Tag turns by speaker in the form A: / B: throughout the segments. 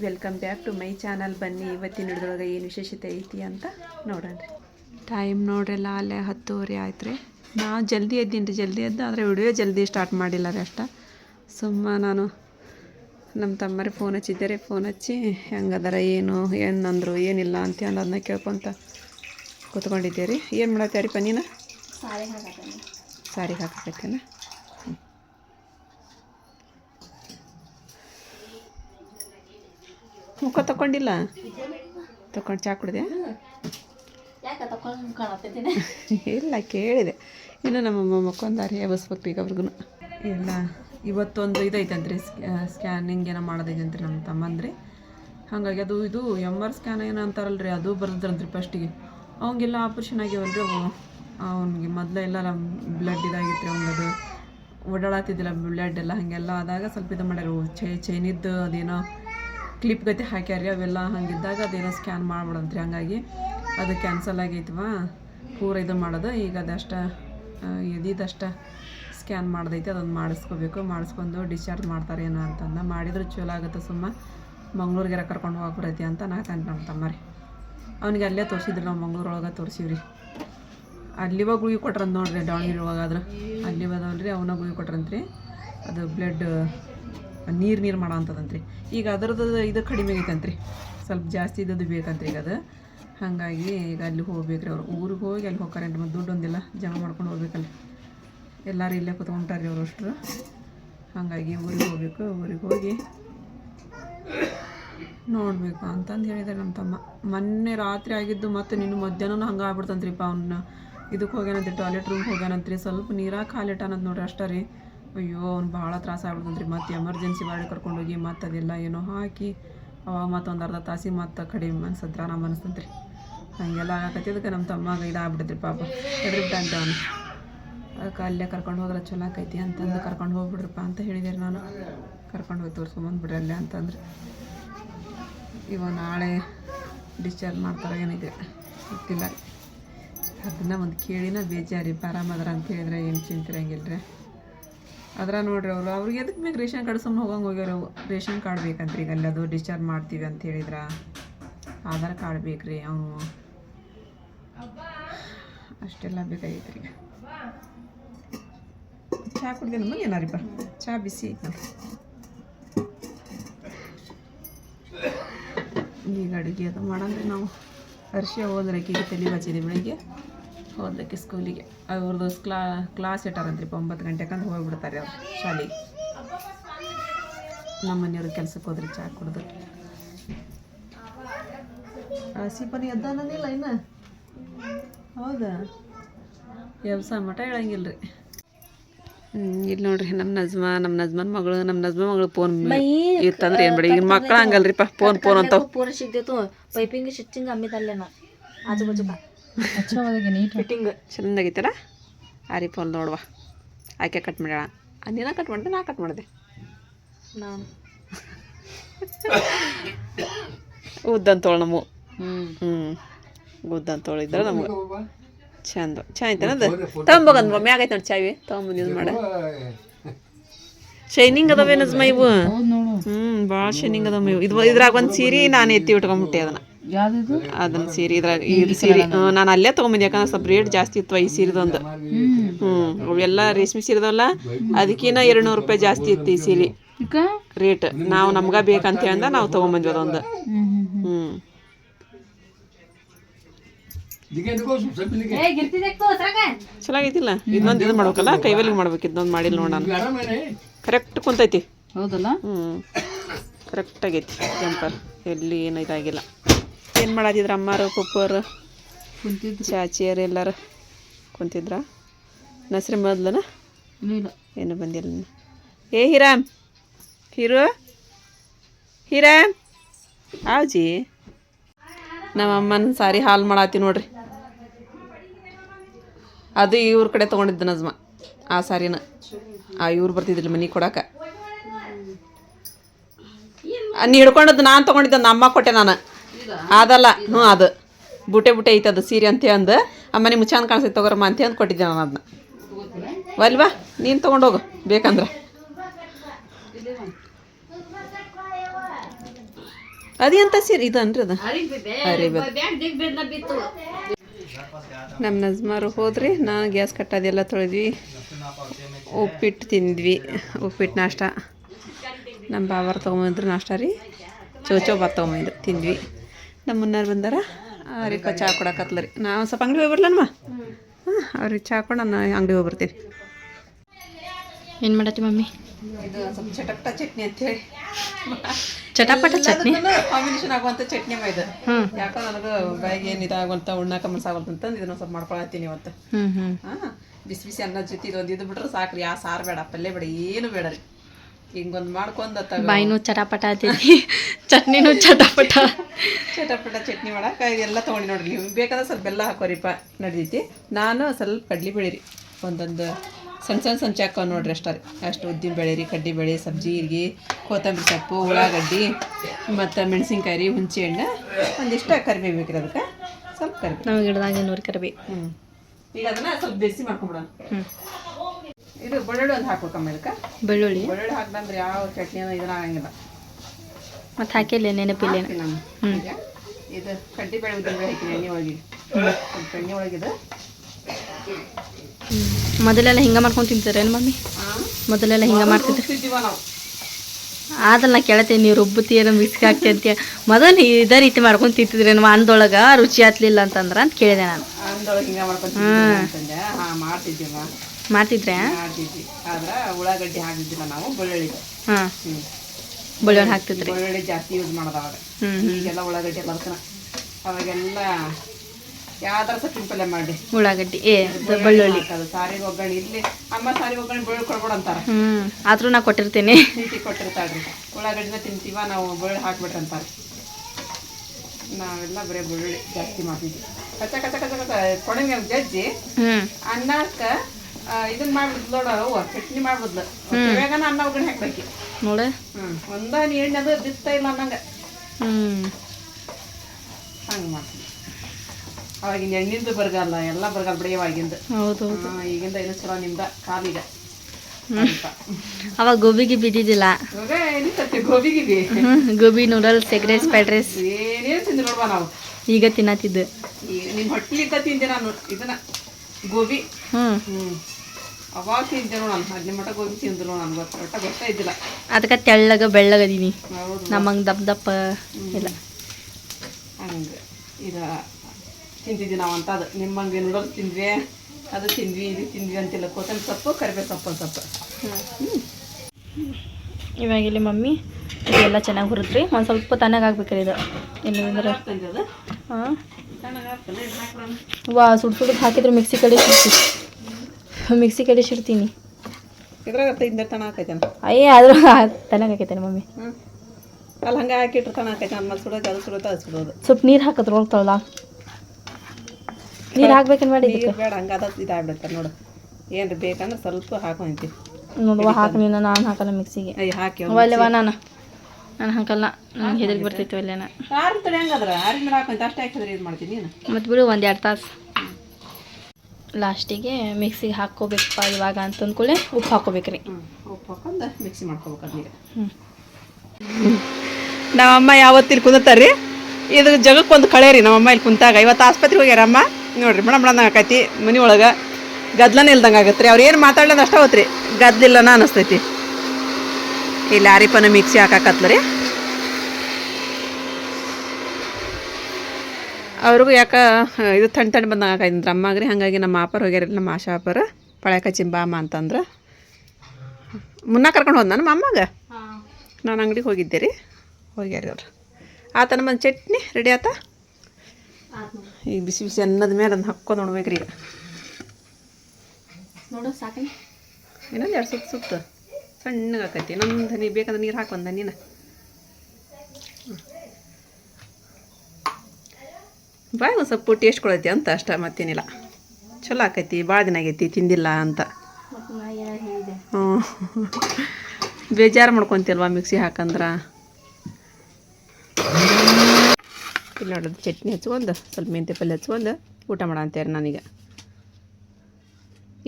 A: Welcome back to my channel ಬನ್ನಿ ಇವತ್ತಿನ ಹಿಡಿದೊಳಗೆ ಏನು ವಿಶೇಷತೆ ಐತಿ ಅಂತ ನೋಡೋಣ ಟೈಮ್ ನೋಡ್ರಲ್ಲ ಅಲ್ಲೇ ಹತ್ತುವರೆ ಆಯ್ತು ರೀ ನಾವು ಜಲ್ದಿ ಎದ್ದೀನಿ ರೀ ಜಲ್ದಿ ಎದ್ದು ಆದರೆ ವಿಡಿಯೋ ಜಲ್ದಿ ಸ್ಟಾರ್ಟ್ ಮಾಡಿಲ್ಲ ರೀ ಅಷ್ಟ. ಸುಮ್ಮ ನಾನು ನಮ್ಮ ತಮ್ಮರಿ ಫೋನ್ ಹಚ್ಚಿದ್ದೆ ರೀ ಫೋನ್ ಹಚ್ಚಿ ಹೆಂಗದಾರ ಏನು ಏನಂದ್ರು ಏನಿಲ್ಲ ಅಂತ ಅಂದು ಅದನ್ನ ಕೇಳ್ಕೊತ ಕೂತ್ಕೊಂಡಿದ್ದೆ ರೀ. ಏನು ರೀ ಪನ್ನೀನ?
B: ಸಾರಿ ಹಾಕತ್ತಾನೆ
A: ಸಾರಿಗೆ ಹಾಕಬೇಕೇನ ಮುಖ ತಕೊಂಡಿಲ್ಲ ತಗೊಂಡು ಚಾ ಕುಡಿದೆ?
B: ತಕೊಂಡು
A: ಇಲ್ಲ ಕೇಳಿದೆ. ಇನ್ನು ನಮ್ಮಮ್ಮ ಮಕ್ಕೊಂದಾರಿ ಬಸ್ಬೇಕು ಈಗ ಅವ್ರಿಗೂ ಇಲ್ಲ ಇವತ್ತೊಂದು ಇದೈತಂತ್ರಿ ಸ್ಕ್ಯಾನಿಂಗ್ ಏನೋ ಮಾಡೋದೈತಂತ್ರಿ ನಮ್ಮ ತಮ್ಮಂದ್ರಿ. ಹಾಗಾಗಿ ಅದು ಇದು ಎಂ ಆರ್ ಸ್ಕ್ಯಾನ್ ಏನೋ ಅಂತಾರಲ್ರಿ ಅದು ಬರ್ದ್ರಂತ್ರಿ ಫಸ್ಟಿಗೆ ಅವಂಗೆಲ್ಲ ಆಪ್ರೇಷನ್ ಆಗ್ಯಾವಲ್ರಿ ಅವು ಅವ್ನಿಗೆ ಮೊದಲೇ ಎಲ್ಲ ಬ್ಲಡ್ ಇದಾಗಿತ್ತು ರೀ ಅವ್ನದು ಓಡಾಡತ್ತಿದ್ದಿಲ್ಲ ಬ್ಲಡ್ ಎಲ್ಲ ಹಾಗೆಲ್ಲ ಆದಾಗ ಸ್ವಲ್ಪ ಇದು ಮಾಡ್ಯಾರ. ಅವು ಚೈ ಚೈನಿದ್ದು ಅದೇನೋ ಕ್ಲಿಪ್ ಗತಿ ಹಾಕ್ಯಾರ್ರಿ, ಅವೆಲ್ಲ ಹಂಗಿದ್ದಾಗ ಅದೇನೋ ಸ್ಕ್ಯಾನ್ ಮಾಡ್ಬಿಡಂತ್ರಿ. ಹಂಗಾಗಿ ಅದು ಕ್ಯಾನ್ಸಲ್ ಆಗೈತವ? ಪೂರ ಇದು ಮಾಡೋದು. ಈಗ ಅದಷ್ಟ ಇದಿದಷ್ಟ ಸ್ಕ್ಯಾನ್ ಮಾಡ್ದೈತೆ, ಅದೊಂದು ಮಾಡಿಸ್ಕೋಬೇಕು. ಮಾಡಿಸ್ಕೊಂಡು ಡಿಸ್ಚಾರ್ಜ್ ಮಾಡ್ತಾರೆ ಏನೋ ಅಂತಂದ. ಮಾಡಿದ್ರೆ ಚಲೋ ಆಗುತ್ತೆ ಸುಮ್ಮ. ಮಂಗ್ಳೂರಿಗೆರ ಕರ್ಕೊಂಡು ಹೋಗ್ಬಿಡೈತಿ ಅಂತ ನಾ ನಮ್ಮ ತಮ್ಮರಿ. ಅವ್ನಿಗೆ ಅಲ್ಲೇ ತೋರಿಸಿದ್ರು, ನಾವು ಮಂಗ್ಳೂರೊಳಗೆ ತೋರಿಸಿವ್ರಿ. ಅಲ್ಲಿ ಹೋಗಿ ಗುಳಿಗೆ ಕೊಟ್ರಂತ ನೋಡ್ರಿ ದಾವಣಗೆರೆ ಒಳಗಾದ್ರೆ ಅಲ್ಲಿ ಅದಾವಲ್ರಿ ಅವನ ಗುಳಿಗೆ ಕೊಟ್ರಂತ್ರಿ. ಅದು ಬ್ಲಡ್ ನೀರು ನೀರು ಮಾಡೋ ಅಂಥದಂತ್ರಿ ಈಗ ಅದರದ್ದು ಇದು ಕಡಿಮೆ ಆಗೈತಂತ್ರಿ. ಸ್ವಲ್ಪ ಜಾಸ್ತಿ ಇದ್ದದ್ದು ಬೇಕಂತ್ರಿ ಈಗ ಅದು. ಹಾಗಾಗಿ ಈಗ ಅಲ್ಲಿ ಹೋಗ್ಬೇಕ್ರಿ ಅವರು. ಊರಿಗೆ ಹೋಗಿ ಅಲ್ಲಿ ಹೋಗ್ತಾರೆ ಮತ್ತು ದುಡ್ಡು ಒಂದಿಲ್ಲ. ಜಮಾ ಮಾಡ್ಕೊಂಡು ಹೋಗ್ಬೇಕಲ್ರಿ. ಎಲ್ಲರೂ ಇಲ್ಲೇ ಕೂತ್ಕೊಂಡ್ರಿ ಅವರು ಅಷ್ಟರು. ಹಾಗಾಗಿ ಊರಿಗೆ ಹೋಗ್ಬೇಕು. ಊರಿಗೆ ಹೋಗಿ ನೋಡಬೇಕು ಅಂತಂದು ಹೇಳಿದ್ದಾರೆ ನಮ್ಮ ತಮ್ಮ. ಮೊನ್ನೆ ರಾತ್ರಿ ಆಗಿದ್ದು ಮತ್ತೆ ನಿನ್ನ ಮಧ್ಯಾಹ್ನ ಹಂಗೆ ಆಗ್ಬಿಡ್ತಂತ್ರಿಪ್ಪ ಅವನ್ನ ಇದಕ್ಕೆ ಹೋಗ್ಯಾನಂತ್ರಿ ಟಾಯ್ಲೆಟ್ ರೂಮ್ಗೆ ಹೋಗ್ಯಾನಂತ್ರಿ. ಸ್ವಲ್ಪ ನೀರಾಗ ಕಾಲಿಟ್ಟಾನಂತ ನೋಡ್ರಿ ಅಷ್ಟೇ ರೀ. ಅಯ್ಯೋ, ಅವ್ನು ಭಾಳ ತ್ರಾಸ ಆಗ್ಬಿಡ್ತಂತ್ರಿ. ಮತ್ತೆ ಎಮರ್ಜೆನ್ಸಿ ಮಾಡಿ ಕರ್ಕೊಂಡೋಗಿ ಮತ್ತೆ ಅದೆಲ್ಲ ಏನೋ ಹಾಕಿ, ಅವಾಗ ಮತ್ತೊಂದು ಅರ್ಧ ತಾಸಿಗೆ ಮತ್ತೆ ಕಡಿಮೆ ಅನ್ಸತ್ರ ನಮ್ಮ ಅನಿಸ್ತಂತ್ರಿ ಹಾಗೆಲ್ಲ ಆಗಕತ್ತಿದ್ದಕ್ಕೆ ನಮ್ಮ ತಮ್ಮಗೆ ಇದಾಗ್ಬಿಟ್ಟೈತ್ರಿ ಪಾಪ. ಹೆದ್ರಿಬಿಟ್ಟ ಅಂತ ಅವನು. ಅದಕ್ಕೆ ಅಲ್ಲೇ ಕರ್ಕೊಂಡು ಹೋದ್ರೆ ಚಲೋ ಆಕೈತಿ ಅಂತಂದು ಕರ್ಕೊಂಡು ಹೋಗ್ಬಿಡ್ರಪ್ಪ ಅಂತ ಹೇಳಿದೆ ನಾನು. ಕರ್ಕೊಂಡು ಹೋಗಿ ತೋರಿಸ್ಕೊಂಬಂದ್ಬಿಡ್ರಿ ಅಲ್ಲೇ ಅಂತಂದ್ರೆ. ಇವ ನಾಳೆ ಡಿಸ್ಚಾರ್ಜ್ ಮಾಡ್ತಾರೆ ಏನಿದೆ ಗೊತ್ತಿಲ್ಲ. ಅದನ್ನ ಒಂದು ಕೇಳಿನ ಬೇಜಾರಿ ಆರಾಮದ್ರ ಅಂತ ಹೇಳಿದ್ರೆ ಏನು ಚಿಂತಿರಂಗಿಲ್ಲ ರೀ ಅದ್ರ ನೋಡ್ರಿ ಅವರು, ಅವ್ರಿಗೆ ಎದಕ್ಕೆ ಬೇಕು ರೇಷನ್ ಕಾರ್ಡ್ ಸುಮ್ಮನೆ ಹೋಗಂಗೆ ಹೋಗ್ಯಾರ ರೇಷನ್ ಕಾರ್ಡ್ ಬೇಕಂತ್ರಿ ಈಗ ಅದು ಡಿಸ್ಚಾರ್ಜ್ ಮಾಡ್ತೀವಿ ಅಂತ ಹೇಳಿದ್ರ? ಆಧಾರ್ ಕಾರ್ಡ್ ಬೇಕ್ರಿ ಅವನು. ಅಷ್ಟೆಲ್ಲ ಬೇಕಾಗೈತೆ ರೀ ಚಹಾ ಕುಡ್ದೇನು ಏನಾರಿ ಏನಾರಿಪ್ಪ ಚಹಾ ಬಿಸಿ ಐತೆ ಈಗ ಅಡುಗೆ ಅದು ಮಾಡಂದ್ರೆ ನಾವು. ಅರ್ಶಿ ಹೋದ್ರೆ ಅಕ್ಕಿಗೆ ತಲೆ ಬಚ್ಚಿದೆ ಬೆಳಿಗ್ಗೆ. ಹೋದ್ಲಕ್ಕೆ ಸ್ಕೂಲಿಗೆ ಅವ್ರದ್ದು ಕ್ಲಾ ಕ್ಲಾಸ್ ಇಟ್ಟಾರಂತ್ರಿಪ್ಪ ಒಂಬತ್ತು ಗಂಟೆಗೆ ಅಂತ ಹೋಗ್ಬಿಡ್ತಾರೆ ಅವ್ರು ಶಾಲೆಗೆ. ನಮ್ಮ ಮನೆಯವ್ರ ಕೆಲ್ಸಕ್ಕೆ ಹೋದ್ರಿ ಚಹಾ ಕುಡ್ದು. ಸಿಪನಿ ಎದ್ದಾನಿಲ್ಲ ಇನ್ನು? ಹೌದಾ? ವ್ಯವಸಾಯ ಮಠ ಹೇಳಂಗಿಲ್ಲ ರೀ ಇಲ್ಲಿ ನೋಡ್ರಿ ನಮ್ಮ ನಜ್ಮಾ ನಮ್ಮ ನಜ್ಮನ್ ಮಗಳು ನಮ್ಮ ನಜ್ಮಾ ಮಗಳು ಫೋನ್ ಇತ್ತಂದ್ರೆ ಏನ್ ಬಿಡಿ ಈಗ ಮಕ್ಳು ಹಂಗಲ್ರಿಪ್ಪ ಫೋನ್ ಫೋನ್ ಅಂತ
B: ಪೂರ ಸಿಗ್ತಿತ್ತು ಪೈಪಿಂಗ್ ಸ್ಟಿಚಿಂಗ್ ಅಮ್ಮಿದಲ್ಲೇನೋ. ಆಜು ಬಾಜು ಬಾ. ಫಿಟ್ಟಿಂಗ್
A: ಚೆನ್ನಾಗೈತಲ್ಲ ಆರಿ ಫೋನ್ ನೋಡುವ. ಆಕೆ ಕಟ್ ಮಾಡ್ಯಾಳ. ಅಂದಿನ ಕಟ್ ಮಾಡಿದೆ ನಾ ಕಟ್ ಮಾಡಿದೆ.
B: ನಾನು.
A: ಉದ್ದಂತೋಳು ನಮ್ಮ
B: ಹ್ಞೂ
A: ಹ್ಞೂ ಉದ್ದಂತೋಳು ಇದ್ರೆ ನಮ್ಗೆ. ಚಂದ. ಚಾ ಐತನದು ತಗೊಂಬೋಗಂದ್ ಮ್ಯಾಗ ಐತೆ ನೋಡಿ ಚಾವಿ. ತಗೊಂಬಂದು ಯೂಸ್ ಮಾಡ. ಶೈನಿಂಗ್ ಅದಾವೆ ನಜ್ಮ ಇವು? ಹ್ಞೂ ಭಾಳ ಶೈನಿಂಗ್ ಅದಾವ ಇವು. ಇದು ಇದ್ರಾಗ ಒಂದು ಸೀರೆ ನಾನು ಎತ್ತಿ ಇಟ್ಕೊಂಬಿಟ್ಟೆ ಅದನ್ನ.
B: ಯಾವ್ದು
A: ಅದನ್ನ ಸೀರೆ ಇದ್ರಾಗ ಇದು ಸೀರೆ ನಾನು ಅಲ್ಲೇ ತಗೊಂಬಂದಿ ಯಾಕಂದ್ರೆ ಸ್ವಲ್ಪ ರೇಟ್ ಜಾಸ್ತಿ ಇತ್ತು ಈ ಸೀರೆದೊಂದು. ಹ್ಞೂ ಅವೆಲ್ಲ ರೇಷ್ಮೆ ಸೀರೆದಲ್ಲ ಅದಕ್ಕಿನ್ನ ಎರಡು ನೂರು ರೂಪಾಯಿ ಜಾಸ್ತಿ ಇತ್ತು ಈ ಸೀರೆ. ರೇಟ್. ನಾವು ನಮ್ಗೆ ಬೇಕಂತ ಹೇಳ ನಾವು ತೊಗೊಂಬಂದ್ವಿ ಅದೊಂದು. ಹ್ಞೂ ಚಲೋ ಆಗೈತಿಲ್ಲ ಇದೊಂದು ಇದು ಮಾಡ್ಬೇಕಲ್ಲ ಕೈವಲ್ಲಿ ಮಾಡ್ಬೇಕು ಇದೊಂದು ಮಾಡಿಲ್ಲ ನೋಡ ನಾನು. ಕರೆಕ್ಟ್ ಕುಂತೈತಿ.
B: ಹೌದಲ್ಲ?
A: ಹ್ಞೂ ಕರೆಕ್ಟ್ ಆಗೈತಿ ಟೆಂಪಲ್ ಎಲ್ಲಿ ಏನು ಇದಾಗಿಲ್ಲ. ಏನು ಮಾಡತ್ತಿದ್ರು ಅಮ್ಮಾರು ಪಪ್ಪರು
B: ಕುಂತಿದ್ರು.
A: ಚಾಚಿಯರು ಎಲ್ಲರು ಕುಂತಿದ್ರ? ನಸ್ರಿ ಮೊದ್ಲನ? ಏನು ಬಂದಿಲ್ಲ ಏ ಹಿರಾಮ್ ಹಿರು ಹಿರಾಮ್ ಆಜಿ ನಮ್ಮ ಅಮ್ಮನ ಸಾರಿ ಹಾಲು ಮಾಡಾತಿ ನೋಡ್ರಿ. ಅದು ಇವ್ರ ಕಡೆ ತೊಗೊಂಡಿದ್ದ ನಜ್ಮ ಆ ಸಾರಿನ. ಆ ಇವ್ರು ಬರ್ತಿದ್ದಿಲ್ಲ ಮನೆಗೆ ಕೊಡಾಕ. ನೀ ಹಿಡ್ಕೊಂಡದ್ದು ನಾನು ತೊಗೊಂಡಿದ್ದೆ ನಮ್ಮ ಅಮ್ಮ ಕೊಟ್ಟೆ ನಾನು. ಅದಲ್ಲ ಹ್ಞೂ ಅದು. ಬುಟೆ ಬುಟೆ ಐತೆ ಅದು ಸೀರೆ ಅಂತ ಅಂದು ಆ ಮನೆ ಮುಚ್ಚಾನ್ ಕಾಣಿಸ್ತೈತೆ ತಗೋರಮ್ಮ ಅಂತ ಅಂದು ಕೊಟ್ಟಿದ್ದೆ ನಾನು ಅದನ್ನ. ಒಲ್ವಾ ನೀನು ತೊಗೊಂಡೋಗು ಬೇಕಂದ್ರೆ. ಅದೇಂತ ಸೀರೆ? ಇದು ಅಂದ್ರೆ ಅದು. ನಮ್ಮ ನಜ್ಮಾರು ಹೋದ್ರಿ ನಾನು ಗ್ಯಾಸ್ ಕಟ್ಟೋದೆಲ್ಲ ತೊಳೆದ್ವಿ. ಉಪ್ಪಿಟ್ಟು ತಿಂದ್ವಿ ಉಪ್ಪಿಟ್ಟು ನಾಷ್ಟ. ನಮ್ಮ ಬಾವಾರ ತೊಗೊಂಬಂದ್ರು ನಾಷ್ಟ ರೀ. ಚೌಚೌ ಬಾತ್ ತೊಗೊಂಬಂದ್ರು ತಿಂದ್ವಿ. ನಮ್ಮ ಮುನ್ನಾರು ಬಂದಾರ? ಅವ್ರಿಗೆ ಚಹಾ ಕೊಡಕತ್ಲ ರೀ ನಾವು ಸ್ವಲ್ಪ ಅಂಗಡಿ ಹೋಗಿ ಬರ್ಲಮ್ಮ ಹಾಂ ಅವ್ರಿಗೆ ಚಹಾ ಕೊಡು ನಾನು ಅಂಗಡಿ ಹೋಗಿ ಬರ್ತೀನಿ.
B: ಏನು ಮಾಡತ್ತಿ ಮಮ್ಮಿ?
A: ಇದು ಸ್ವಲ್ಪ ಚಟಪಟ ಚಟ್ನಿ ಅಂತೇಳಿ
B: ಚಟಪಟ ಚಟ್ನಿ?
A: ಕಾಂಬಿನೇಷನ್ ಆಗುವಂಥ ಚಟ್ನಿ ಇದು. ಯಾಕೋ ನನಗೆ ಬಾಯಿಗೆ ಏನು ಇದಾಗುವಂಥ ಉಣ್ಣಾಕ ಮನಸ್ಸಾಗುವಂತ ಅಂತಂದು ಇದನ್ನ ಸ್ವಲ್ಪ ಮಾಡ್ಕೊಳತ್ತೀನಿ ಇವತ್ತು. ಹಾಂ ಬಿಸಿ ಬಿಸಿ ಅನ್ನದ ಜೊತೆ ಇದೊಂದು ಇದು ಬಿಟ್ರೆ ಸಾಕ್ರಿ. ಆ ಸಾರು ಬೇಡ ಪಲ್ಯ ಬೇಡ ಏನು ಬೇಡ ರೀ. ಹಿಂಗೊಂದು ಮಾಡ್ಕೊಂಡ
B: ಬಾಯಿನೂ ಚಟಾಪಟ ಆತೈತಿ. ಚಟ್ನಿನೂ ಚಟಾಪಟ.
A: ಚಟಪಟ ಚಟ್ನಿ ಮಾಡಕ್ಕೆ ಎಲ್ಲ ತೊಗೊಂಡು ನೋಡ್ರಿ. ನೀವು ಬೇಕಾದ್ರೆ ಸ್ವಲ್ಪ ಬೆಲ್ಲ ಹಾಕೋರಿಪ್ಪ ನಡ್ದೈತಿ. ನಾನು ಸ್ವಲ್ಪ ಕಡ್ಲಿ ಬೆಳೀರಿ. ಒಂದೊಂದು ಸಣ್ಣ ಸಣ್ಣ ಸಣ್ಣ ಹಾಕೋ ನೋಡ್ರಿ ಅಷ್ಟ ರೀ. ಅಷ್ಟು ಉದ್ದಿನ ಬೆಳೆ ರೀ ಕಡ್ಡಿ ಬೇಳೆ ಸಬ್ಜಿ ಇರ್ಗಿ ಕೊತ್ತಂಬರಿ ಸೊಪ್ಪು ಉಳ್ಳಾಗಡ್ಡಿ ಮತ್ತು ಮೆಣಸಿನ್ಕಾಯಿ ರೀ ಹುಂಚೆ ಹಣ್ಣು ಒಂದಿಷ್ಟು ಕರಿಬೇವು ಬೇಕ್ರಿ ಅದಕ್ಕೆ. ಸ್ವಲ್ಪ ಕರಿಬೇವು
B: ನಾವು ಗಿಡದಾಗ ನೂರು ಕರಿಬೇವು
A: ಹ್ಞೂ ಈಗ ಅದನ್ನು ಸ್ವಲ್ಪ ಬೇಯಿಸಿ ಮಾಡ್ಕೊಂಬಿಡೋಣ.
B: ಹ್ಞೂ
A: ಇದು ಬೆಳ್ಳುಳ್ಳಿ ಒಂದು ಹಾಕ್ಬೇಕು ಆಮೇಲೆ
B: ಬೆಳ್ಳುಳ್ಳಿ?
A: ಬೆಳ್ಳುಳ್ಳಿ ಹಾಕ್ದಂದ್ರೆ ಯಾವ ಚಟ್ನಿ ಇದನ್ನ ಆಗಂಗಿಲ್ಲ.
B: ಮತ್ತೆ ಹಾಕಿಲ್ಲ ನೆನಪಿಲ್ಲೇನು
A: ಹಾಕ್ತೀನಿ ಇದು ಕಡ್ಡಿ ಬೇಳೆ ಉದ್ದಿನ ಹಾಕಿನಿ ಎಣ್ಣೆ ಒಳಗೆ. ಎಣ್ಣೆ ಒಳಗಿದೆ
B: ಮೊದಲೆಲ್ಲ ಹಿಂಗೆ ಮಾಡ್ಕೊಂಡು ತಿಂತೀರೇನು ಮಮ್ಮಿ? ಮೊದಲೆಲ್ಲ ಹಿಂಗೆ ಮಾಡ್ತಿದ್ರು? ಆದ್ರೆ ನಾ ಕೇಳ್ತೀನಿ ನೀವು ರುಬ್ಬುತ್ತೀರ ಮಿಕ್ಸ್ಗೆ ಹಾಕ್ತಿ ಅಂತ ಮೊದಲು ಇದೇ ರೀತಿ ಮಾಡ್ಕೊಂಡು ತಿಂತಿದ್ರೇನು ಅಂದೊಳಗ ರುಚಿ ಹತ್ಲಿಲ್ಲ ಅಂತಂದ್ರೆ ಅಂತ ಕೇಳಿದೆ ನಾನು.
A: ಅಂದೊಳಗೆ
B: ಮಾಡ್ತಿದ್ರೆ?
A: ಮಾಡ್ತಿದ್ವಿ. ಆದ್ರೆ ಉಳ್ಳಾಗಡ್ಡಿ ಹಾಕಿದ್ದಿಲ್ಲ ನಾವು ಬೆಳ್ಳುಳ್ಳಿ.
B: ಹಾಂ.
A: ಹ್ಞೂ
B: ಬೆಳ್ಳುಳ್ಳಿ ಹಾಕ್ತಿದ್ರಿ.
A: ಬೆಳ್ಳುಳ್ಳಿ ಜಾಸ್ತಿ ಯೂಸ್ ಮಾಡೋದು ಅವಾಗ
B: ಹ್ಞೂ
A: ಈಗೆಲ್ಲ ಉಳ್ಳಾಗಡ್ಡಿ ಎಲ್ಲ ಅದಕ್ಕನ ಅವಾಗೆಲ್ಲ ಯಾವ್ದಾರ ಸೊಪ್ಪಿನ ಪಲ್ಯ ಮಾಡಿ
B: ಉಳ್ಳಾಗಡ್ಡಿ ಏ ಬೆಳ್ಳುಳ್ಳಿ
A: ಹಾಕೋದು. ಸಾರಿಗೆ ಒಗ್ಗರಣೆ ಇಲ್ಲಿ ಅಮ್ಮ ಸಾರಿ ಒಗ್ಗರಣೆ ಬೆಳ್ಳುಳ್ಳಿ ಕೊಡ್ಬೇಡ ಅಂತಾರ.
B: ಹ್ಞೂ ಆದರೂ ನಾ ಕೊಟ್ಟಿರ್ತೀನಿ.
A: ತಿಂತಿ ಕೊಟ್ಟಿರ್ತಾಳ್ರಿ. ಉಳ್ಳಾಗಡ್ಡಿನ ತಿಂತೀವ ನಾವು ಬೆಳ್ಳುಳ್ಳಿ ಹಾಕ್ಬಿಟ್ರಿ ಅಂತಾರೆ. ನಾವೆಲ್ಲ ಬರೀ ಬೆಳ್ಳುಳ್ಳಿ ಜಾಸ್ತಿ ಮಾಡ್ತಿದ್ವಿ. ಕಚ್ಚ ಕಚ್ಚ ಕಚ್ಚ ಕಚ್ಚ ಕೊಡಂಗೆ ಜಜ್ಜಿ. ಅನ್ನಕ್ಕೆ ಇದನ್ನ ಮಾಡ್ಬಿಡ್ದು ನೋಡ ಅವ್ವ ಚಟ್ನಿ ಮಾಡ್ಬಿಡ್ಲು ಇವಾಗನ ಅನ್ನ ಒಗ್ಗರಣೆ ಹಾಕ್ಬೇಕು.
B: ನೋಡು.
A: ಒಂದ ಎಣ್ಣೆ ಅದು ಬಿಸ್ತಾ ಇಲ್ಲ ಅನ್ನಂಗ.
B: ಹ್ಮ್.
A: ಹಂಗೆ ಮಾಡ್ತೀವಿ ಅವಾಗಿನ ಎಣ್ಣಿಂದು ಬರಗಲ್ಲ ಎಲ್ಲ ಬರಗಲ್ಲ ಬಿಡಿ ಅವಾಗಿಂದ.
B: ಹೌದು
A: ಈಗಿಂದ ಏನು ಚಲೋ ನಿಮ್ದ ಕಾಲಿಗ.
B: ಅವಾಗ ಗೋಬಿಗೆ
A: ಗೋಬಿ ಗಿಬಿ
B: ಹ್ಞೂ gobi noodles egg rice fried rice
A: ಏನೇನು ತಿಂದು ನೋಡ್ಬಾ ನಾವು.
B: ಈಗ ತಿನ್ನತ್ತಿದ್ದು.
A: ನಿಮ್ಮ ಹೊಟ್ಟಿಲಿಂದ ತಿಂದೆ ನಾನು ಇದನ್ನ ಗೋಬಿ.
B: ಹ್ಮ್.
A: ಹ್ಞೂ ಅವಾಗ ನೋಡು ನಾನು. ಹದಿನ ಮಟ್ಟ ಗೋಬಿ ತಿಂದ್ರು ನಾನು. ಗೊತ್ತ ಒಟ್ಟ ಗೊತ್ತಾ ಇದ್ದಿಲ್ಲ.
B: ಅದಕ್ಕೆ ತೆಳ್ಳಗ ಬೆಳ್ಳಗದೀನಿ. ನಮ್ಮಂಗೆ ದಪ್ಪ ದಪ್ಪ ಇಲ್ಲ.
A: ಹಂಗೆ. ಈಗ ತಿಂತಿದ್ವಿ ನಾವು ಅಂತ ಅದು. ನಿಮ್ಮಂಗೆ ನೂಡಲ್ಸ್ ತಿಂದ್ವಿ ಅದು ತಿಂದ್ವಿ ಇದು ತಿಂದ್ವಿ ಅಂತಿಲ್ಲ. ಕೊತ್ತಂಬರಿ ಸೊಪ್ಪು ಕರಿಬೇವು ಸೊಪ್ಪು ಒಂದು ಸೊಪ್ಪು
B: ಇವಾಗ ಇಲ್ಲಿ ಮಮ್ಮಿ ಇದೆಲ್ಲ ಚೆನ್ನಾಗಿ ಹುರಿದ್ರಿ ಒಂದು ಸ್ವಲ್ಪ ತಣ್ಣಗಾಗ್ಬೇಕ್ರಿ ಇದು. ಇಲ್ಲಂದ್ರೆ ಹಾಂ. ವಾ ಸುಡ್ ಸುಡ್ದು ಹಾಕಿದ್ರೆ ಮಿಕ್ಸಿ ಕಡೆ ಸಿಡ್ತಿ ಮಿಕ್ಸಿ ಕಡಿಸಿರ್ತೀನಿ
A: ಇದ್ರಾಗ ತಿಂದ ತನ ಹಾಕೈತೇನ?
B: ಅಯ್ಯ ಆದ್ರೂ ತಣ್ಣಗಾಕೈತೇನೆ ಮಮ್ಮಿ.
A: ಹ್ಞೂ ಅಲ್ಲಿ ಹಂಗೆ ಹಾಕಿಟ್ರೆ ತನ ಹಾಕೈತೆ ಆಮೇಲೆ ಸುಡೋದು ಅದು ಸುಡೋದು ಅದು ಸುಡೋದು.
B: ಸ್ವಲ್ಪ ನೀರು ಹಾಕದ್ರ ತೊಳ್ದ ನೀರು ಹಾಕ್ಬೇಕೇನು ಮಾಡಿ
A: ಬೇಡ ಹಂಗೆ ಅದ ಇದಾಗ್ಬಿಡುತ್ತೆ ನೋಡು. ಏನು ಬೇಕಂದ್ರೆ ಸ್ವಲ್ಪ ಹಾಕೊಂತೀವಿ
B: ನೋಡುವ ಹಾಕಿ ನೀನು ನಾನು ಹಾಕಲ್ಲ ಮಿಕ್ಸಿಗೆ.
A: ಹಾಕಿ
B: ಒಲ್ಲೆವಾ ನಾನು. ನಾನು ಹಾಕಲ್ಲ ನಾನು ಹೆದರಿಗೆ ಬರ್ತೈತಿ ಒಲ್ಲೆನ?
A: ಆರು ತಡೆ ಹಂಗಾದ್ರೆ ಆರು ಮೇಲೆ ಹಾಕೊಂತ ಅಷ್ಟೇ ಹಾಕಿದ್ರೆ ಇದು ಮಾಡ್ತೀನಿ ನೀನು?
B: ಮತ್ತು ಬಿಡು ಒಂದು ಎರಡು ತಾಸು. ಲಾಸ್ಟಿಗೆ ಮಿಕ್ಸಿಗೆ ಹಾಕ್ಕೋಬೇಕಪ್ಪ ಇವಾಗ ಅಂತ ಅಂದ್ಕೊಳ್ಳೆ ಉಪ್ಪು ಹಾಕ್ಕೋಬೇಕ್ರಿ
A: ಹ್ಞೂ ಉಪ್ಪು ಹಾಕೊಂಡು ಮಿಕ್ಸಿ ಮಾಡ್ಕೋಬೇಕು
B: ಹ್ಞೂ
A: ನಮ್ಮಮ್ಮ ಯಾವತ್ತು ಇಲ್ಲಿ ಕುಂದಿರ್ತಾರ್ರಿ? ಇದು ಜಗಕ್ಕೆ ಒಂದು ಕಳೆ ರೀ ನಮ್ಮಮ್ಮ ಇಲ್ಲಿ ಕುಂತಾಗ. ಇವತ್ತು ಆಸ್ಪತ್ರೆಗೆ ಹೋಗ್ಯಾರಮ್ಮ. ನೋಡ್ರಿ ಮೇಡಮ್ ಮೇಡಮ್ ಆಕೈತಿ ಮನೆ ಒಳಗೆ ಗದ್ಲನೇ ಇಲ್ದಂಗೆ ಆಗತ್ತೆ ರೀ ಅವ್ರು ಏನು ಮಾತಾಡ್ಲಂದು ಅಷ್ಟೇ ಹೋತ್ರಿ ಗದ್ಲಿಲ್ಲನ ಅನಿಸ್ತೈತಿ. ಇಲ್ಲಿ ಯಾರಿಪ್ಪನ ಮಿಕ್ಸಿ ಹಾಕಾಕತ್ಲ ರೀ. ಅವ್ರಿಗೂ ಯಾಕೆ ಇದು ತಣ್ಣ ತಣ್ಣ ಬಂದಂಗೆ ಆಕೈತಿ ಅಮ್ಮಾಗ್ರಿ ಹಾಗಾಗಿ ನಮ್ಮ ಆಪರ್ ಹೋಗ್ಯಾರ ನಮ್ಮ ಆಶಾ ಆಪರ್ ಪಳ್ಯಾಕ ಚಿಂಬಾಮ ಅಂತಂದ್ರೆ. ಮುನ್ನ ಕರ್ಕೊಂಡು ಹೋದ ನಮ್ಮ ಅಮ್ಮಗೆ? ನಾನು ಅಂಗಡಿಗೆ ಹೋಗಿದ್ದೆ ರೀ ಹೋಗ್ಯಾರ ಅವ್ರು. ಆತನ ಬಂದು ಚಟ್ನಿ ರೆಡಿ ಆತ? ಈಗ ಬಿಸಿ ಬಿಸಿ ಅನ್ನದ ಮೇಲೆ ಅದನ್ನ ಹಾಕ್ಕೊಂಡು ನೋಡ್ಬೇಕು ರೀ
B: ನೋಡು ಸಾಕಿ
A: ಇನ್ನೊಂದು ಎರಡು ಸುತ್ತ ಸುತ್ತ ಸಣ್ಣಗೆ ಆಕೈತಿ ಇನ್ನೊಂದು ನೀ ಬೇಕಂದ್ರೆ ನೀರು ಹಾಕೊಂದ ನೀನು ಬಾಯ್ ಒಂದು ಸ್ವಲ್ಪ ಟೇಸ್ಟ್ ಕೊಡೈತಿ ಅಂತ ಅಷ್ಟ, ಮತ್ತೇನಿಲ್ಲ. ಚಲೋ ಆಕೈತಿ ಭಾಳ ದಿನ ಆಗೈತಿ, ತಿಂದಿಲ್ಲ ಅಂತ. ಹ್ಞೂ ಬೇಜಾರು ಮಾಡ್ಕೊತಿಲ್ವಾ ಮಿಕ್ಸಿ ಹಾಕಂದ್ರೆ? ಇಲ್ಲಿ ನೋಡೋದು ಚಟ್ನಿ ಹಚ್ಕೊಂಡು, ಸ್ವಲ್ಪ ಮೆಂತೆ ಪಲ್ಯ ಹಚ್ಕೊಂಡು, ಊಟ ಮಾಡ ಅಂತಾರೆ ನನಗೆ.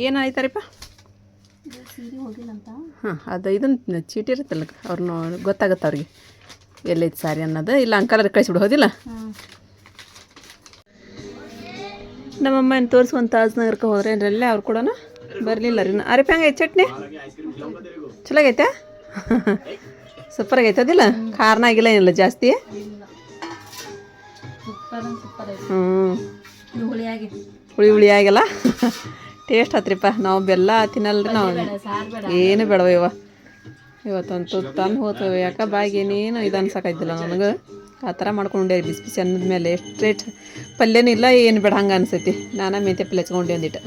A: ಏನಾಯ್ತಾರಿಪ್ಪ ಹಾಂ, ಅದು ಇದನ್ನು ಚೀಟಿ ಇರುತ್ತಲ್ಲ ಅವ್ರನ್ನ ಗೊತ್ತಾಗುತ್ತೆ ಅವ್ರಿಗೆ. ಎಲ್ಲೈತೆ ಸಾರಿ ಅನ್ನೋದು, ಇಲ್ಲ ಅಂಕಲ್ ಕಳಿಸ್ಬಿಡು, ಹೋದಿಲ್ಲ? ನಮ್ಮಮ್ಮ ಏನು ತೋರಿಸ್ಕೊಂಡು ತಾಜ್ನಗರಕ್ಕೆ ಹೋದ್ರೆ ಏನ್ರಲ್ಲೇ ಅವ್ರು ಕೂಡ ಬರಲಿಲ್ಲ ರೀ. ಅರಿಪ ಹೆಂಗೈತೆ ಚಟ್ನಿ ಚಲೋ ಆಗೈತೆ ಸೂಪರ್ ಆಗೈತೆ ಅದಿಲ್ಲ? ಖಾರನ ಆಗಿಲ್ಲ ಏನಿಲ್ಲ ಜಾಸ್ತಿ? ಹ್ಞೂ ಹುಳಿ ಹುಳಿ ಆಗಿಲ್ಲ? ಟೇಸ್ಟ್ ಆತ್ರಿಪ್ಪ. ನಾವು ಬೆಲ್ಲ ತಿನ್ನಲ್ರಿ ನಾವು. ಏನು ಬೇಡವ ಇವ. ಇವತ್ತಂತೂ ತಂದು ಹೋತವ ಯಾಕೆ? ಬಾಯಿಗೆ ಏನೇನು ಇದು ಅನ್ಸಕ್ಕಾಯ್ತಿಲ್ಲ ನನಗೆ. ಆ ಥರ ಮಾಡ್ಕೊಂಡೆ ಬಿಸಿ ಬಿಸಿ ಅನ್ನದ ಮೇಲೆ. ಎಷ್ಟು ಪಲ್ಯನೂ ಇಲ್ಲ, ಏನು ಬೇಡ, ಹಂಗೆ ಅನಿಸೈತಿ. ನಾನು ಮೆಂತ್ಯ ಪಲ್ಯ ಹಚ್ಕೊಂಡೆ ಒಂದಿಟ್ಟು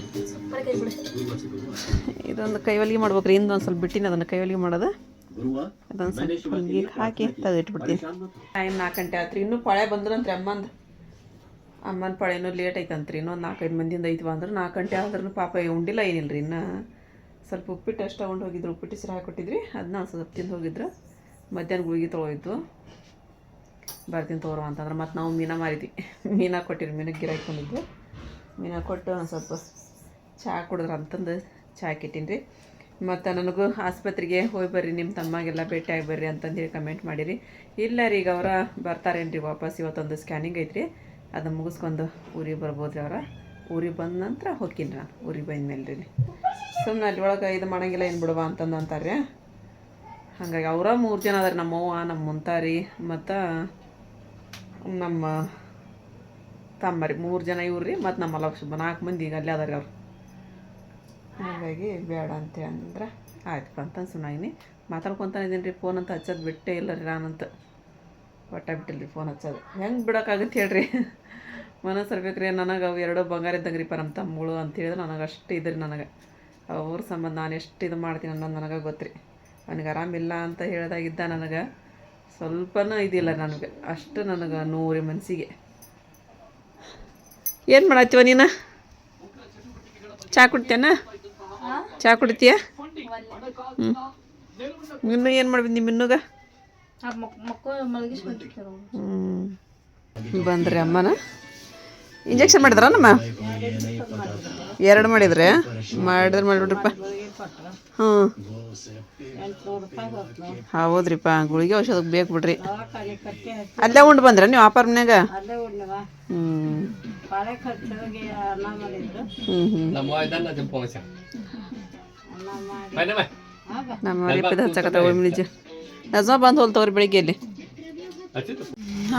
A: ಇದೊಂದು ಕೈವಲಿಗೆ ಮಾಡ್ಬೇಕ್ರಿ. ಇನ್ನೊಂದು ಸ್ವಲ್ಪ ಬಿಟ್ಟಿನ, ಅದನ್ನು ಕೈವಲಿಗೆ ಮಾಡೋದು. ಅದೊಂದು ಸ್ವಲ್ಪ ನೀರು ಹಾಕಿ ತೆಗೆದಿಟ್ಬಿಡ್ತೀನಿ ಟೈಮ್ ನಾಲ್ಕು ಗಂಟೆ ಆತ್ರಿ. ಇನ್ನೂ ಪಳೆ ಬಂದ್ರಂತ್ರಿ ಅಮ್ಮಂದು. ಅಮ್ಮನ ಪಳೆನೂ ಲೇಟ್ ಐತಂತ್ರಿ. ಇನ್ನೊಂದು ನಾಲ್ಕೈದು ಮಂದಿಯಿಂದ ಐತ್ವ ಅಂದ್ರೆ ನಾಲ್ಕು ಗಂಟೆ ಆದ್ರೂ ಪಾಪ ಉಂಡಿಲ್ಲ ಏನಿಲ್ಲ ರೀ ಇನ್ನು ಸ್ವಲ್ಪ ಉಪ್ಪಿಟ್ಟು ಅಷ್ಟು ತೊಗೊಂಡು ಹೋಗಿದ್ರು. ಉಪ್ಪಿಟ್ಟು ಸಿರ ಹಾಕಿಕೊಟ್ಟಿದ್ರಿ ಅದನ್ನ ಸ್ವಲ್ಪ ತಿಂದು ಹೋಗಿದ್ರು. ಮಧ್ಯಾಹ್ನ ಗುಳಿಗೆ ತೊಗೊಳಿದ್ವು ಬರ್ತೀನಿ ತೋರು ಅಂತಂದ್ರೆ ಮತ್ತು ನಾವು ಮೀನಾ ಮಾರಿದ್ವಿ. ಮೀನಾ ಕೊಟ್ಟಿರಿ ಮೀನು ಗಿರ ಬಂದಿದ್ವು ಮೀನಾ ಕೊಟ್ಟು ಒಂದು ಸ್ವಲ್ಪ ಚಹಾ ಕುಡಿದ್ರೆ ಅಂತಂದು ಚಹಾ ಕಿಟ್ಟೀನಿ ರೀ ಮತ್ತು ನನಗೂ ಆಸ್ಪತ್ರೆಗೆ ಹೋಗಿ ಬರ್ರಿ ನಿಮ್ಮ ತಮ್ಮಗೆಲ್ಲ ಭೇಟಿಯಾಗಿ ಬರ್ರಿ ಅಂತಂದೇಳಿ ಕಮೆಂಟ್ ಮಾಡಿರಿ. ಇಲ್ಲ ರೀ, ಈಗ ಅವರ ಬರ್ತಾರೇನ್ರಿ ವಾಪಸ್ ಇವತ್ತೊಂದು ಸ್ಕ್ಯಾನಿಂಗ್ ಐತ್ರಿ. ಅದು ಮುಗಿಸ್ಕೊಂಡು ಊರಿಗೆ ಬರ್ಬೋದು ರೀ ಅವರ. ಊರಿಗೆ ಬಂದ ನಂತರ ಹೋಗ್ತೀನಿ ನಾನು, ಊರಿಗೆ ಬಂದ ಮೇಲೆ ರೀ ಸುಮ್ಮನೆ ಅಲ್ಲಿ ಒಳಗೆ ಇದು ಮಾಡೋಂಗಿಲ್ಲ ಏನು ಬಿಡುವ ಅಂತಂದು ಅಂತಾರೆ ಹಾಗಾಗಿ ಅವರ ಮೂರು ಜನ ಅದಾರೆ, ನಮ್ಮವ್ವ ನಮ್ಮ ಮುಂತಾರಿ. ಮತ್ತು ನಮ್ಮ ತಮ್ಮರಿ ಮೂರು ಜನ ಇವ್ರಿ, ಮತ್ತು ನಮ್ಮ ಲಕ್ಷ್ಮ ನಾಲ್ಕು ಮಂದಿ ಈಗ ಅಲ್ಲೇ ಅದಾರ ಅವ್ರು. ಹಾಗಾಗಿ ಬೇಡ ಅಂತ ಅಂದ್ರೆ ಆಯ್ತಪ್ಪ ಅಂತ ಸುಮ್ಮನೆ ಮಾತಾಡ್ಕೊತಾನೆ ಇದೀನಿ ರೀ ಫೋನ್ ಅಂತ ಹಚ್ಚೋದು ಬಿಟ್ಟೇ ಇಲ್ಲ ರೀ ನಾನಂತ. ಒಟ್ಟ ಬಿಟ್ಟಿಲ್ಲ ರೀ ಫೋನ್ ಹಚ್ಚೋದು. ಹೆಂಗೆ ಬಿಡೋಕ್ಕಾಗತ್ತೆ ಹೇಳ್ರಿ. ಮನಸ್ಸು ರೀ ನನಗೆ ಅವು ಎರಡು ಬಂಗಾರ ಇದ್ದಂಗೆ ರೀಪ ನಮ್ಮ ತಮ್ಮಗಳು ಅಂತ ಹೇಳಿದ್ರೆ ನನಗೆ ಅಷ್ಟು ಇದ್ರಿ ರೀ ನನಗೆ. ಅವ್ರ ಸಂಬಂಧ ನಾನು ಎಷ್ಟು ಇದು ಮಾಡ್ತೀನಿ ಅನ್ನೋದು ನನಗೆ ಗೊತ್ತು ರೀ ಅವನಿಗೆ ಆರಾಮಿಲ್ಲ ಅಂತ ಹೇಳ್ದಾಗಿದ್ದ ನನಗೆ. ಸ್ವಲ್ಪನೂ ಇದಿಲ್ಲ ನನಗೆ. ಅಷ್ಟು ನನಗೆ ನೂರಿ ಮನಸ್ಸಿಗೆ ಏನು ಮಾಡತ್ತೀವ ನೀನು? ಚಾ ಕುಡ್ತೇನ ಚಾ ಕುಡ್ತೀಯ? ಹ್ಞೂ ಇನ್ನು ಏನು ಮಾಡ್ಬೇಕು ನಿಮ್ಮ ಇನ್ನುಗ ಹ್ಞೂ ಬಂದ್ರಿ ಅಮ್ಮನ. ಇಂಜೆಕ್ಷನ್ ಮಾಡಿದ್ರ ನಮ್ಮ ಎರಡು ಮಾಡಿದ್ರೆ. ಮಾಡಿದ್ರೆ ಮಾಡಿಬಿಡ್ರಿಪ್ಪ ಹ್ಞೂ. ಹೌದ್ರಿಪ್ಪ ಗುಳಿಗೆ ಔಷಧಕ್ಕೆ ಬೇಕು ಬಿಡ್ರಿ ಅಲ್ಲೇ ಉಂಡು ಬಂದ್ರ ನೀವು ಆಪಾರ ಮನ್ಯಾಗ ನಮ್ಮ ರಿಪದ ನಿಜ ಬಂದು ಹೋಲ್ ತಗೋರಿ ಬೆಳಿಗ್ಗೆ ಇಲ್ಲಿ.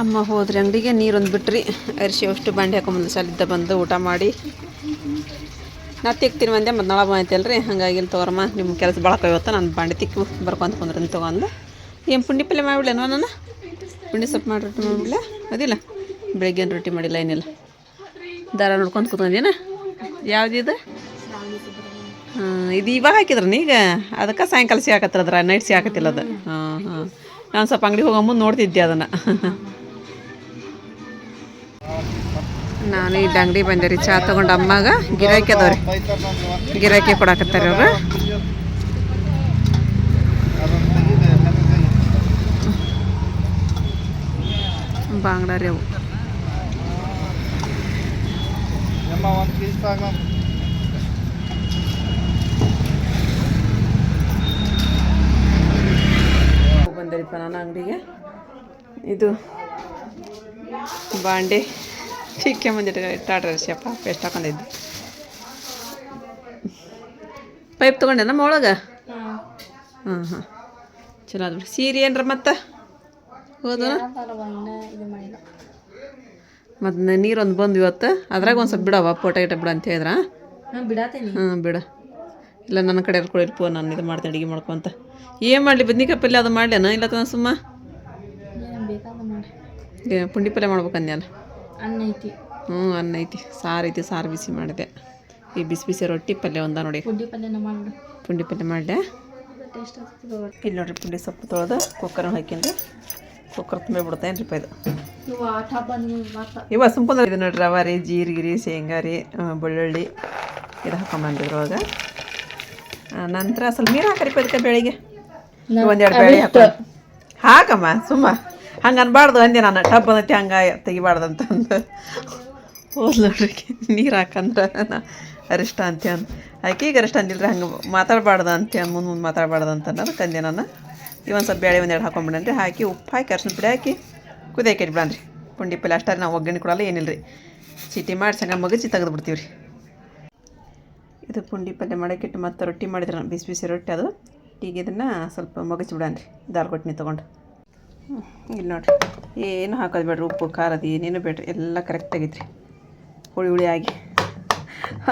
A: ಅಮ್ಮ ಹೋದ್ರಿ ಅಂಗಡಿಗೆ ನೀರೊಂದು ಬಿಟ್ರಿ. ಅರಿಶಿ ಅಷ್ಟು ಬಂಡೆ ಹಾಕೊಂಬಂದು ಸಲಿದ್ದ ಬಂದು ಊಟ ಮಾಡಿ. ನಾ ತಿಕ್ತೀನಿ ಮಂದೆ ಮತ್ತು ನಾಳೆ ರೀ ಹಾಗಾಗಿ ಇಲ್ಲಿ ತೊಗೊರಮ್ಮ ನಿಮ್ಮ ಕೆಲಸ ಭಾಳ ಕೈವತ್ತ ನಾನು ಬಾಂಡೆ ತಿಕ್ಕಿ ಬರ್ಕೊಂತ ಕುಂದ್ರನ್ ತೊಗೊಂಡು. ಏನು ಪುಂಡಿ ಪಲ್ಯ ಮಾಡಿಬಿಡ್ಲೇನೋ ನಾನು ಪುಂಡಿ ಸೊಪ್ಪು ಮಾಡಿ ರೊಟ್ಟಿ ಮಾಡಿಬಿಡ್ಲ? ಅದಿಲ್ಲ. ಬೆಳಗ್ಗೆ ರೊಟ್ಟಿ ಮಾಡಿಲ್ಲ ಏನಿಲ್ಲ. ದಾರ ನೋಡ್ಕೊಂಡು ಕೂತ್ಕೊಂಡಿನ? ಯಾವುದಿದೆ ಹಾಂ, ಇದು ಇವಾಗ ಹಾಕಿದ್ರನ ಈಗ? ಅದಕ್ಕೆ ಸಾಯಂಕಾಲ ಸಿಗಾಕತ್ತಿರದ್ರ ನೈಟ್ ಸಿಗಾಕತ್ತಿಲ್ಲ ಅದು. ಹಾಂ ಹಾಂ. ನಾನು ಸ್ವಲ್ಪ ಅಂಗಡಿ ಹೋಗೋ ಮುಂದೆ ನೋಡ್ತಿದ್ದೆ ಅದನ್ನು. ನಾನು ಇಲ್ಲಿ ಅಂಗಡಿ ಬಂದೆ ರೀ ಚಹಾ ತೊಗೊಂಡು ಅಮ್ಮಾಗ ಗಿರಾಕಿ ಅದಾವ್ರಿ. ಗಿರಾಕಿ ಕೊಡಾಕತ್ತಾರೆ ಅವರು. ಬಾಂಗ್ಡಾ ರೀ ಅವು. ಬಂದರಿಪ್ಪ ನಾನು ಅಂಗಡಿಗೆ. ಇದು ಬಾಂಡೆ. ಚಿಕ್ಕ ಬಂದಿಟ್ಟು ಇಟ್ಟಾಡ್ರಿ ಶಪ್ಪ ಪೇಸ್ಟ್ ಹಾಕೊಂಡಿದ್ದು. ಪೈಪ್ ತೊಗೊಂಡೆ ನಮ್ಮ ಒಳಗೆ? ಹಾಂ ಹಾಂ ಚಲೋ ಅದ್ರ ಬಿಡಿ. ಸೀರೆ ಏನ್ರ ಮತ್ತೆ? ಹೋದ ಮತ್ತೆ ನೀರೊಂದು ಬಂದು ಇವತ್ತು. ಅದ್ರಾಗ ಒಂದು ಸ್ವಲ್ಪ ಬಿಡವ ಫೋಟೋ ಗಿಟ ಬಿಡ ಅಂತ ಹೇಳಿದ್ರ. ಹಾಂ ಬಿಡ. ಇಲ್ಲ ನನ್ನ ಕಡೆ ಕೂಡ ಫೋನ್ ನಾನು ಇದು ಮಾಡ್ತೀನಿ ಅಡುಗೆ ಮಾಡ್ಕೊಂತ ಏನು ಮಾಡಲಿ ಬದ್ನಿಕಾಯಿ ಪಲ್ಯ ಅದು ಮಾಡ್ಲೇನ? ಇಲ್ಲ ತನ ಸುಮ್ಮ? ಪುಂಡಿ ಪಲ್ಯ ಮಾಡ್ಬೇಕಂದ್ಯಾನ?
B: ಅನ್ನ ಐತಿ
A: ಹ್ಞೂ ಅನ್ನ ಐತಿ ಸಾರು ಐತಿ ಸಾರು ಬಿಸಿ ಮಾಡಿದೆ. ಈ ಬಿಸಿ ಬಿಸಿ ರೊಟ್ಟಿ ಪಲ್ಯ ಒಂದ ನೋಡಿ.
B: ಪುಂಡಿ ಪಲ್ಯನ ಮಾಡಿ
A: ಪುಂಡಿ ಪಲ್ಯ ಮಾಡಿದೆ ಇಲ್ಲಿ ನೋಡ್ರಿ ಪುಂಡಿ ಸೊಪ್ಪು ತೊಳೆದು ಕುಕ್ಕರ್ ಹಾಕಿಂದ್ರೆ ಕುಕ್ಕರ್ ತುಂಬಿ ಬಿಡ್ತೇನೆ ರೀ ಇದು.
B: ಇವ
A: ಸುಂಪಂದ್ರೆ ಇದು ನೋಡ್ರಿ ರವೆ ರೀ ಜೀರಿಗೆ ರೀ ಶೇಂಗಾ ರೀ ಬೆಳ್ಳುಳ್ಳಿ ಇದು ಹಾಕೊಂಬಂದಿದ್ರು ಅವಾಗ ನಂತರ ಸ್ವಲ್ಪ ನೀರು ಹಾಕಿ ಇದಕ್ಕೆ ಬೆಳಿಗ್ಗೆ. ಒಂದೆರಡು ಬೇಳೆ ಹಾಕೋ ಹಾಕಮ್ಮ ಸುಮ್ಮ. ಹಂಗೆ ಅನ್ಬಾರ್ದು ಅಂದೆ ನಾನು. ಟಬ್ ಬಂದೈತಿ ಹಂಗೆ ತೆಗಿಬಾರ್ದು ಅಂತಂದು ಹೋದ್ ನೋಡ್ರಿ, ನೀರು ಹಾಕಂದ್ರೆ ಅರಿಷ್ಟ ಅಂತ ಅಂದ್. ಆಕೆ ಈಗ ಅರಿಷ್ಟ ಅಂದಿಲ್ರಿ, ಹಂಗೆ ಮಾತಾಡಬಾರ್ದು ಅಂತ ಮುಂದೆ ಮುಂದೆ ಮಾತಾಡಬಾರ್ದು ಅಂತ ಅನ್ನೋದಕ್ಕೆ ನಾನು. ಇವೊಂದು ಸ್ವಲ್ಪ ಬೇಳೆ ಒಂದೆರಡು ಹಾಕೊಂಡ್ಬಿಡನ್ರಿ ಹಾಕಿ ಉಪ್ಪು ಹಾಕಿ ಅರ್ಶಿನ ಪುಡಿ ಹಾಕಿ ಕುದಿಯಕ್ಕೆ ಇಟ್ಬಿಡನ್ರಿ ಪುಂಡಿ ಪಲ್ಲೆ ಅಷ್ಟಾರೆ ನಾವು ಒಗ್ಗರಣೆ ಕೊಡಲ್ಲ ಏನಿಲ್ಲ ರೀ ಚೀಟಿ ಮಾಡಿ ಸಂಗ ಮಗಚಿ ತೆಗೆದು ಬಿಡ್ತೀವಿ ರೀ ಇದು ಪುಂಡಿ ಪಲ್ಯ ಮಾಡೋಕ್ಕಿಟ್ಟು ಮತ್ತು ರೊಟ್ಟಿ ಮಾಡಿದ್ರೆ ಬಿಸಿ ಬಿಸಿ ರೊಟ್ಟಿ ಅದು. ಈಗ ಇದನ್ನು ಸ್ವಲ್ಪ ಮಗಚಿ ಬಿಡನ್ರಿ, ದಾಲ್ ಕೊಟ್ಟಿನಿ ತೊಗೊಂಡು. ಇಲ್ಲಿ ನೋಡಿರಿ. ಏನು ಹಾಕೋದು ಬೇಡ್ರಿ, ಉಪ್ಪು, ಖಾರದ ಏನೇನು ಬೇಡ್ರಿ, ಎಲ್ಲ ಕರೆಕ್ಟ್ ರೀ ಹುಳಿ ಹುಳಿ ಆಗಿ.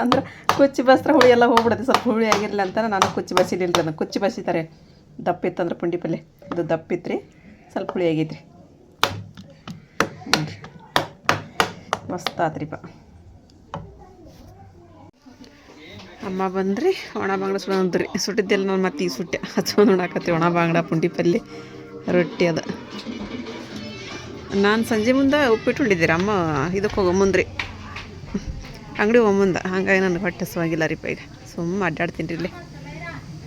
A: ಅಂದ್ರೆ ಕುಚ್ಚಿ ಬಸ್ತ್ರ ಹುಳಿ ಎಲ್ಲ ಹೋಗ್ಬಿಡುತ್ತೆ, ಸ್ವಲ್ಪ ಹುಳಿ ಆಗಿರಲಿಲ್ಲ ಅಂತ ನಾನು ಕುಚ್ಚಿ ಬಸಿಲಿಲ್ಲ ನಾನು ಕುಚ್ಚಿ ಬಸಿತಾರೆ ದಪ್ಪ ಇತ್ತಂದ್ರೆ ಪುಂಡಿ ಪಲ್ಯ ಇದು ದಪ್ಪಿತ್ತು ರೀ ಸ್ವಲ್ಪ ಹುಳಿ ಆಗೈತ್ರಿ. ನೋಡಿರಿ. ಮಸ್ತ್ ಆತ್ರಿಪ್ಪ. ಅಮ್ಮ ಬಂದ್ರಿ, ಒಣ ಬಾಂಗ್ಡ ಸುಡೋದ್ರಿ ಸುಟ್ಟಿದ್ದೆಲ್ಲ ನಾನು ಮತ್ತೆ ಈಗ ಸುಟ್ಟೆ ಹಚ್ಕೊಂಡು ನೋಡಾಕತ್ತಿ ಒಣ ಬಾಂಗ್ಡ ಪುಂಡಿ ಪಲ್ಯ ರೊಟ್ಟಿ ಅದು. ನಾನು ಸಂಜೆ ಮುಂದೆ ಉಪ್ಪಿಟ್ಟು ಹೊಂಡಿದ್ದೀರಿ ಅಮ್ಮ ಇದಕ್ಕೆ ಹೋಗೋ ಮುಂದ್ರಿ ಅಂಗಡಿ ಹೋಗ್ಮುಂದ ಹಂಗಾಗಿ ನನಗೆ ಹೊಟ್ಟೆ ಹಸುವಾಗಿಲ್ಲ ರೀ ಈಗ ಸುಮ್ಮ ಅಡ್ಡಾಡ್ತೀನಿ ರೀ ಇಲ್ಲಿ.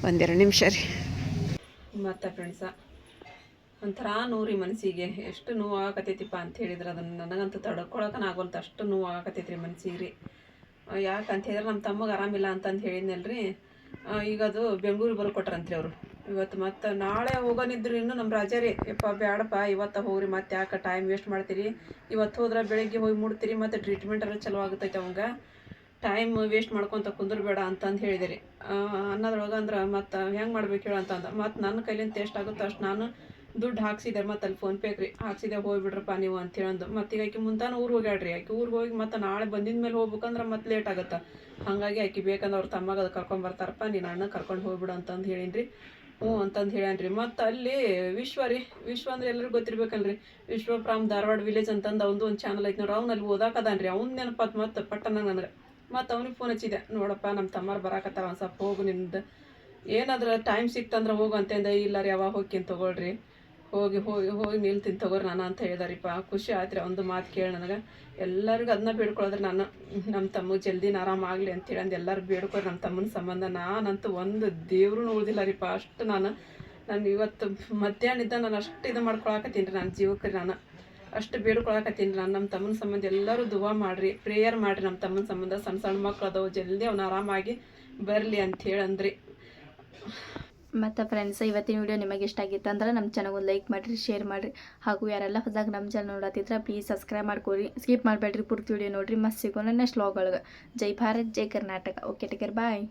A: ಒಂದೆರಡು ನಿಮಿಷ ರೀ. ಮತ್ತೆ ಫ್ರೆಂಡ್ಸ ಒಂಥರ ನೋವು ಮನಸ್ಸಿಗೆ ಎಷ್ಟು ನೋವು ಆಗಕತ್ತೈತಿಪ್ಪ ಅಂತ ಹೇಳಿದ್ರೆ ಅದನ್ನು ನನಗಂತೂ ತಡ್ಕೊಳಕನ ಆಗೋಲ್ತು ಅಷ್ಟು ನೋವು ಆಗಕತ್ತೈತಿ ರೀ ಮನ್ಸಿಗೆ ರೀ. ಯಾಕಂತ ಹೇಳಿದ್ರೆ ನಮ್ಮ ತಮ್ಮಗೆ ಆರಾಮಿಲ್ಲ ಅಂತಂದು ಹೇಳಿದ್ನಲ್ರಿ. ಈಗ ಅದು ಬೆಂಗಳೂರಿಗೆ ಬರ್ಕೊಟ್ರಂತ್ರಿ ಅವರು. ಇವತ್ತು ಮತ್ತೆ ನಾಳೆ ಹೋಗೋನಿದ್ರು ಇನ್ನು ನಮ್ಮ ರಾಜ ರೀ. ಯಪ್ಪ ಬೇಡಪ್ಪ ಇವತ್ತು ಹೋಗ್ರಿ, ಮತ್ತೆ ಯಾಕೆ ಟೈಮ್ ವೇಸ್ಟ್ ಮಾಡ್ತೀರಿ? ಇವತ್ತು ಹೋದ್ರೆ ಬೆಳಿಗ್ಗೆ ಹೋಗಿ ಮುಡ್ತೀರಿ, ಮತ್ತು ಟ್ರೀಟ್ಮೆಂಟ್ ಎಲ್ಲ ಚಲೋ ಆಗತೈತೆ ಅವಂಗ. ಟೈಮ್ ವೇಸ್ಟ್ ಮಾಡ್ಕೊತ ಕುಂದ್ರಬೇಡ ಅಂತಂದು ಹೇಳಿದಿರಿ ಅನ್ನೋದ್ರೊಳಗೆ ಅಂದ್ರೆ ಮತ್ತು ಹೆಂಗೆ ಮಾಡ್ಬೇಕು ಹೇಳು ಅಂತಂದ ಮತ್ತು ನನ್ನ ಕೈಲಿಂದ ಎಷ್ಟು ಆಗುತ್ತೆ ಅಷ್ಟು ನಾನು ದುಡ್ಡು ಹಾಕ್ಸಿದೆ ಮತ್ತು ಅಲ್ಲಿ ಫೋನ್ ಪೇ ರೀ. ಹಾಕ್ಸಿದೆ, ಹೋಗಿಬಿಡ್ರಪ್ಪ ನೀವು ಅಂತ ಹೇಳಂದು ಮತ್ತು ಈಗ ಆಕಿ ಮುಂತಾನೆ ಊರಿಗೆ ಹೋಗ್ಯಾಡ್ರಿ ಆಕಿ ಊರಿಗೆ ಹೋಗಿ ಮತ್ತು ನಾಳೆ ಬಂದಿದ ಮೇಲೆ ಹೋಗ್ಬೇಕಂದ್ರೆ ಮತ್ತೆ ಲೇಟ್ ಆಗುತ್ತೆ. ಹಾಗಾಗಿ ಆಕಿ ಬೇಕಂದ್ರೆ ಅವ್ರ ತಮ್ಮಗೆ ಅದು ಕರ್ಕೊಂಡು ಬರ್ತಾರಪ್ಪ, ನೀನು ಅಣ್ಣ ಕರ್ಕೊಂಡು ಹೋಗ್ಬಿಡು ಅಂತಂದು ಹೇಳೀನಿ ಹ್ಞೂ ಅಂತಂದು ಹೇಳ್ಯಾನ್ರಿ. ಮತ್ತು ಅಲ್ಲಿ ವಿಶ್ವ ರೀ, ವಿಶ್ವ ಅಂದ್ರೆ ಎಲ್ಲರಿಗೂ ಗೊತ್ತಿರ್ಬೇಕಲ್ರಿ. ವಿಶ್ವ ಫ್ರಾಮ್ ಧಾರವಾಡ ವಿಲೇಜ್ ಅಂತಂದು ಅವನದು ಒಂದು ಚಾನಲ್ ಐತೆ ನೋಡ್ರಿ. ಅವ್ನು ಅಲ್ಲಿ ಓದಾಕದಾನ್ರಿ. ಅವ್ನ ನೆನಪಾತ್ ಮತ್ತು ಪಟ್ಟನ ನನಗೆ ಮತ್ತು ಅವ್ನಿಗೆ ಫೋನ್ ಹಚ್ಚಿದೆ ನೋಡಪ್ಪ ನಮ್ಮ ತಮ್ಮಾರು ಬರಾಕತ್ತಾರ ಒಂದು ಸ್ವಲ್ಪ ಹೋಗು ನಿಮ್ದು ಏನಾದ್ರೂ ಟೈಮ್ ಸಿಕ್ತಂದ್ರೆ ಹೋಗು ಅಂತಂದ, ಇಲ್ಲ ರೀ ಯಾವಾಗ ಹೋಗ್ತೀನಿ ತಗೊಳ್ರಿ. ಹೋಗಿ ಹೋಗಿ ಹೋಗಿ ನಿಲ್ತೀನಿ ತಗೋರಿ ನಾನು ಅಂತ ಹೇಳಿದಾರಿಪ್ಪ. ಖುಷಿ ಆಯ್ತು ಒಂದು ಮಾತು ಕೇಳಿ ನನಗೆ. ಎಲ್ಲರಿಗೂ ಅದನ್ನ ಬೇಡ್ಕೊಳ್ಳೋದ್ರೆ ನಾನು ನಮ್ಮ ತಮ್ಮ ಜಲ್ದಿನ ಆರಾಮಾಗಲಿ ಅಂತೇಳಿ ಅಂದು ಎಲ್ಲರೂ ಬೇಡ್ಕೊರಿ ನಮ್ಮ ತಮ್ಮನ ಸಂಬಂಧ. ನಾನಂತೂ ಒಂದು ದೇವ್ರೂ ಉಳ್ದಿಲ್ಲ ರೀಪ್ಪ ಅಷ್ಟು ನಾನು ನಾನು ಇವತ್ತು ಮಧ್ಯಾಹ್ನ ಇದ್ದ ನಾನು ಅಷ್ಟು ಇದು ಮಾಡ್ಕೊಳಕತ್ತೀನಿ ರೀ ನನ್ನ ಜೀವಕ್ಕೆ ನಾನು. ಅಷ್ಟು ಬೇಡ್ಕೊಳಕತ್ತೀನಿ ನಾನು ನಮ್ಮ ತಮ್ಮನ ಸಂಬಂಧ. ಎಲ್ಲರೂ ದುವಾ ಮಾಡಿರಿ, ಪ್ರೇಯರ್ ಮಾಡಿರಿ ನಮ್ಮ ತಮ್ಮನ ಸಂಬಂಧ. ಸಣ್ಣ ಸಣ್ಣ ಮಕ್ಳು ಅದಾವು, ಜಲ್ದಿ ಅವ್ನು ಆರಾಮಾಗಿ ಬರಲಿ ಅಂತ ಅಂದ್ರಿ
B: ಮತ್ತು ಫ್ರೆಂಡ್ಸ್ ಇವತ್ತಿನ ವಿಡಿಯೋ ನಿಮಗೆ ಇಷ್ಟ ಆಗಿತ್ತು ಅಂದ್ರೆ ನಮ್ಮ ಚಾನಲ್ ಒಂದು ಲೈಕ್ ಮಾಡಿರಿ ಶೇರ್ ಮಾಡಿರಿ. ಹಾಗೂ ಯಾರೆಲ್ಲ ಹೊಸದಾಗಿ ನಮ್ಮ ಚಾನಲ್ ನೋಡತ್ತಿದ್ರೆ ಪ್ಲೀಸ್ ಸಬ್ಸ್ಕ್ರೈಬ್ ಮಾಡ್ಕೊರಿ ಸ್ಕಿಪ್ ಮಾಡಬೇಡ್ರಿ ಪೂರ್ತಿ ವಿಡಿಯೋ ನೋಡಿರಿ. ಮಸ್ತ್ ಸಿಗೋಣ ನೆಕ್ಸ್ಟ್ ಲಾಗ್ ಒಳಗೆ. ಜೈ ಭಾರತ್, ಜೈ Karnataka. Okay take care bye